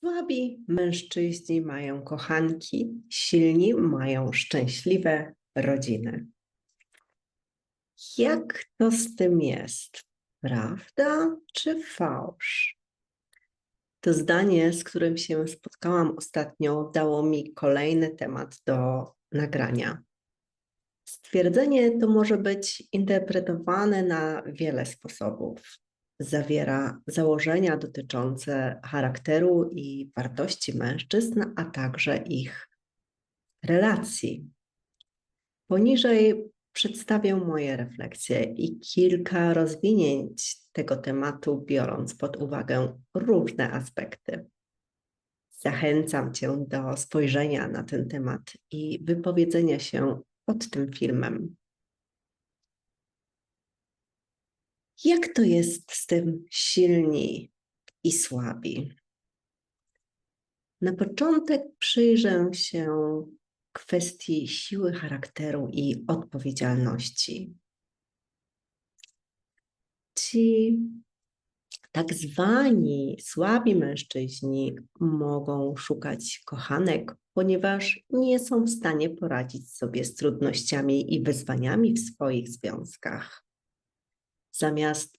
Słabi mężczyźni mają kochanki, silni mają szczęśliwe rodziny. Jak to z tym jest? Prawda czy fałsz? To zdanie, z którym się spotkałam ostatnio, dało mi kolejny temat do nagrania. Stwierdzenie to może być interpretowane na wiele sposobów zawiera założenia dotyczące charakteru i wartości mężczyzn, a także ich relacji. Poniżej przedstawię moje refleksje i kilka rozwinięć tego tematu, biorąc pod uwagę różne aspekty. Zachęcam Cię do spojrzenia na ten temat i wypowiedzenia się pod tym filmem. Jak to jest z tym silni i słabi? Na początek przyjrzę się kwestii siły charakteru i odpowiedzialności. Ci tak zwani słabi mężczyźni mogą szukać kochanek, ponieważ nie są w stanie poradzić sobie z trudnościami i wyzwaniami w swoich związkach. Zamiast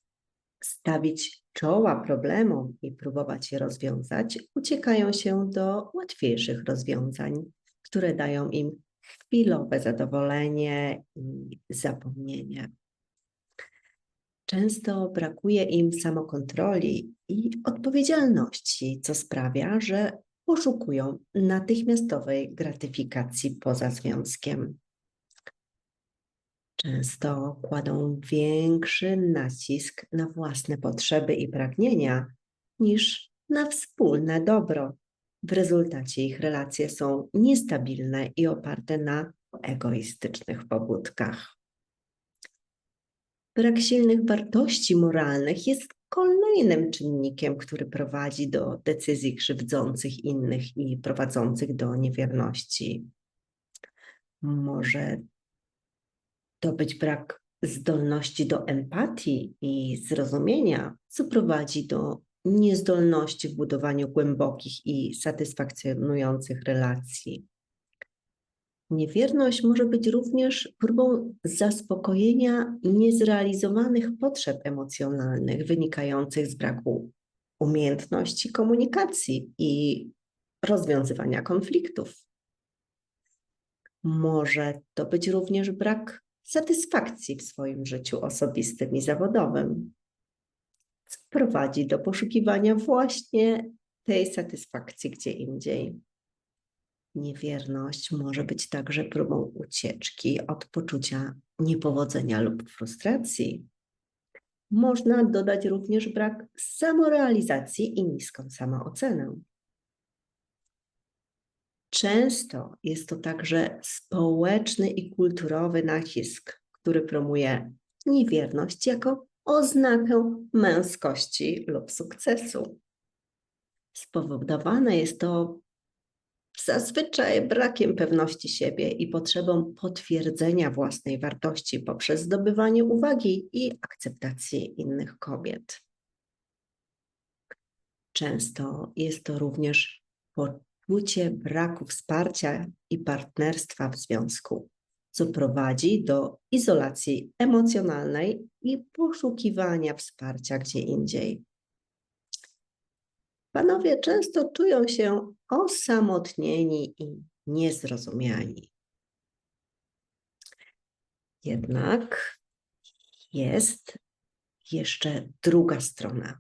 stawić czoła problemom i próbować je rozwiązać, uciekają się do łatwiejszych rozwiązań, które dają im chwilowe zadowolenie i zapomnienie. Często brakuje im samokontroli i odpowiedzialności, co sprawia, że poszukują natychmiastowej gratyfikacji poza związkiem często kładą większy nacisk na własne potrzeby i pragnienia niż na wspólne dobro. W rezultacie ich relacje są niestabilne i oparte na egoistycznych pobudkach. Brak silnych wartości moralnych jest kolejnym czynnikiem, który prowadzi do decyzji krzywdzących innych i prowadzących do niewierności. Może to być brak zdolności do empatii i zrozumienia, co prowadzi do niezdolności w budowaniu głębokich i satysfakcjonujących relacji. Niewierność może być również próbą zaspokojenia niezrealizowanych potrzeb emocjonalnych wynikających z braku umiejętności komunikacji i rozwiązywania konfliktów. Może to być również brak satysfakcji w swoim życiu osobistym i zawodowym, co prowadzi do poszukiwania właśnie tej satysfakcji gdzie indziej. Niewierność może być także próbą ucieczki od poczucia niepowodzenia lub frustracji. Można dodać również brak samorealizacji i niską samoocenę. Często jest to także społeczny i kulturowy nacisk, który promuje niewierność jako oznakę męskości lub sukcesu. Spowodowane jest to zazwyczaj brakiem pewności siebie i potrzebą potwierdzenia własnej wartości poprzez zdobywanie uwagi i akceptacji innych kobiet. Często jest to również poczucie braku wsparcia i partnerstwa w związku, co prowadzi do izolacji emocjonalnej i poszukiwania wsparcia gdzie indziej. Panowie często czują się osamotnieni i niezrozumiani. Jednak jest jeszcze druga strona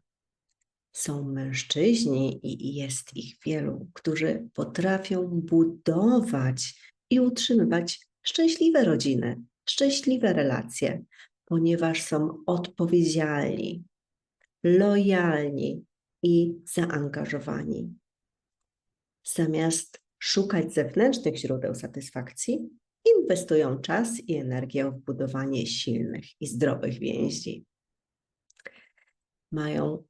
są mężczyźni i jest ich wielu, którzy potrafią budować i utrzymywać szczęśliwe rodziny, szczęśliwe relacje, ponieważ są odpowiedzialni, lojalni i zaangażowani. Zamiast szukać zewnętrznych źródeł satysfakcji, inwestują czas i energię w budowanie silnych i zdrowych więzi mają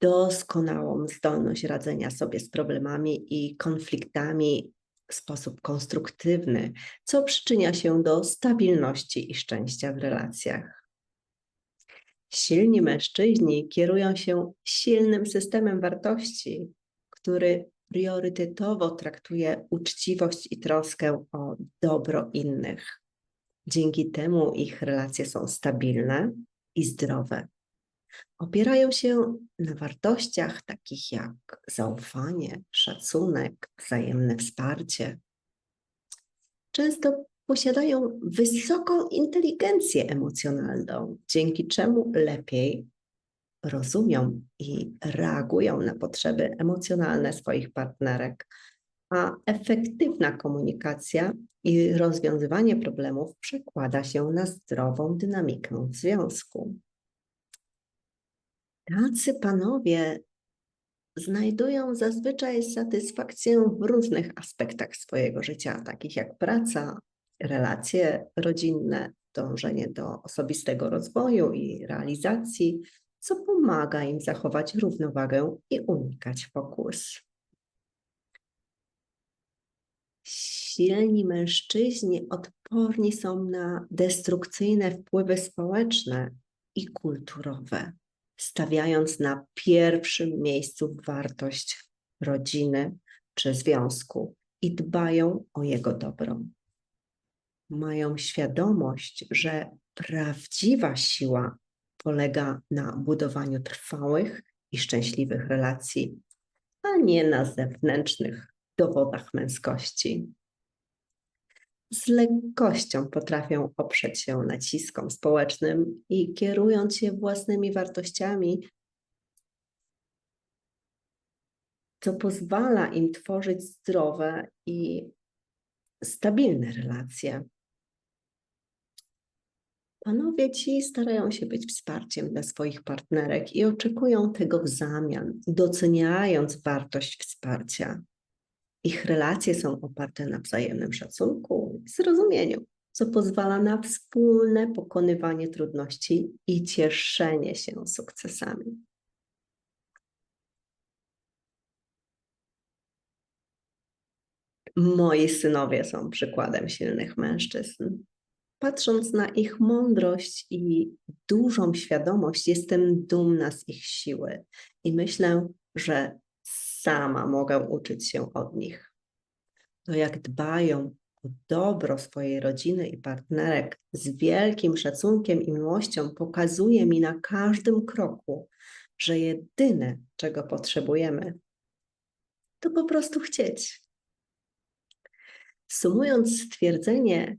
doskonałą zdolność radzenia sobie z problemami i konfliktami w sposób konstruktywny, co przyczynia się do stabilności i szczęścia w relacjach. Silni mężczyźni kierują się silnym systemem wartości, który priorytetowo traktuje uczciwość i troskę o dobro innych. Dzięki temu ich relacje są stabilne i zdrowe. Opierają się na wartościach takich jak zaufanie, szacunek, wzajemne wsparcie. Często posiadają wysoką inteligencję emocjonalną, dzięki czemu lepiej rozumią i reagują na potrzeby emocjonalne swoich partnerek, a efektywna komunikacja i rozwiązywanie problemów przekłada się na zdrową dynamikę w związku. Tacy panowie znajdują zazwyczaj satysfakcję w różnych aspektach swojego życia, takich jak praca, relacje rodzinne, dążenie do osobistego rozwoju i realizacji, co pomaga im zachować równowagę i unikać pokus. Silni mężczyźni odporni są na destrukcyjne wpływy społeczne i kulturowe, stawiając na pierwszym miejscu wartość rodziny czy związku i dbają o jego dobro. Mają świadomość, że prawdziwa siła polega na budowaniu trwałych i szczęśliwych relacji, a nie na zewnętrznych dowodach męskości. Z lekkością potrafią oprzeć się naciskom społecznym i kierując się własnymi wartościami, co pozwala im tworzyć zdrowe i stabilne relacje. Panowie ci starają się być wsparciem dla swoich partnerek i oczekują tego w zamian, doceniając wartość wsparcia. Ich relacje są oparte na wzajemnym szacunku i zrozumieniu, co pozwala na wspólne pokonywanie trudności i cieszenie się sukcesami. Moi synowie są przykładem silnych mężczyzn. Patrząc na ich mądrość i dużą świadomość, jestem dumna z ich siły i myślę, że sama mogę uczyć się od nich. To jak dbają o dobro swojej rodziny i partnerek z wielkim szacunkiem i miłością pokazuje mi na każdym kroku, że jedyne, czego potrzebujemy, to po prostu chcieć. Sumując stwierdzenie,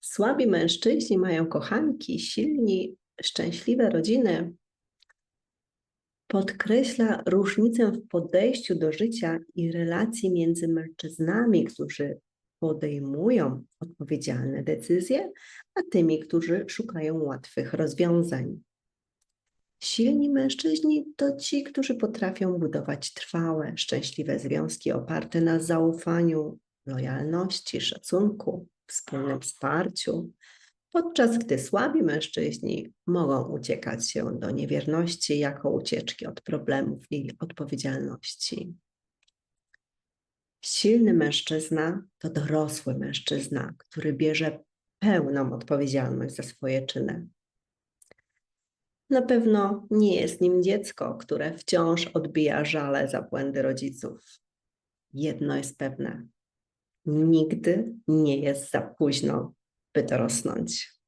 słabi mężczyźni mają kochanki, silni, szczęśliwe rodziny, podkreśla różnicę w podejściu do życia i relacji między mężczyznami, którzy podejmują odpowiedzialne decyzje, a tymi, którzy szukają łatwych rozwiązań. Silni mężczyźni to ci, którzy potrafią budować trwałe, szczęśliwe związki oparte na zaufaniu, lojalności, szacunku, wspólnym wsparciu, podczas gdy słabi mężczyźni mogą uciekać się do niewierności jako ucieczki od problemów i odpowiedzialności. Silny mężczyzna to dorosły mężczyzna, który bierze pełną odpowiedzialność za swoje czyny. Na pewno nie jest nim dziecko, które wciąż odbija żale za błędy rodziców. Jedno jest pewne: nigdy nie jest za późno, by dorosnąć.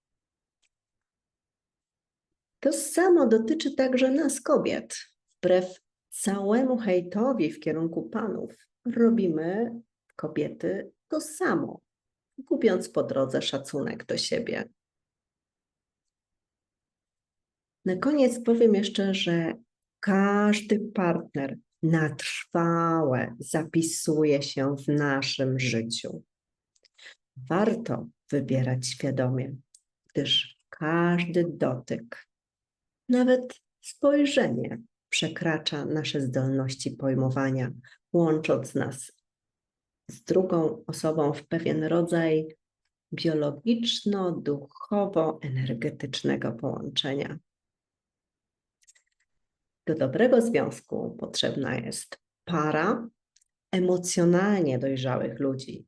To samo dotyczy także nas, kobiet. Wbrew całemu hejtowi w kierunku panów, robimy kobiety to samo, gubiąc po drodze szacunek do siebie. Na koniec powiem jeszcze, że każdy partner na trwałe zapisuje się w naszym życiu. Warto wybierać świadomie, gdyż każdy dotyk, nawet spojrzenie przekracza nasze zdolności pojmowania, łącząc nas z drugą osobą w pewien rodzaj biologiczno-duchowo-energetycznego połączenia. Do dobrego związku potrzebna jest para emocjonalnie dojrzałych ludzi.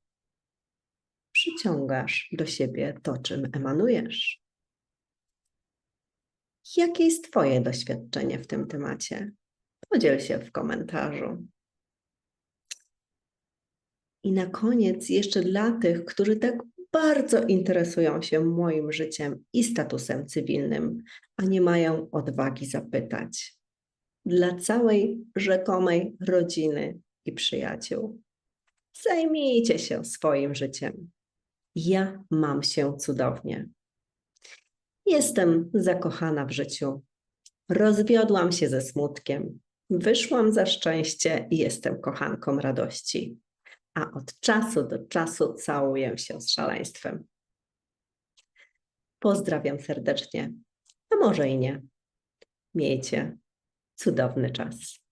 Przyciągasz do siebie to, czym emanujesz. Jakie jest Twoje doświadczenie w tym temacie? Podziel się w komentarzu. I na koniec jeszcze dla tych, którzy tak bardzo interesują się moim życiem i statusem cywilnym, a nie mają odwagi zapytać. Dla całej rzekomej rodziny i przyjaciół. Zajmijcie się swoim życiem. Ja mam się cudownie. Jestem zakochana w życiu. Rozwiodłam się ze smutkiem. Wyszłam za szczęście i jestem kochanką radości. A od czasu do czasu całuję się z szaleństwem. Pozdrawiam serdecznie, a może i nie. Miejcie cudowny czas.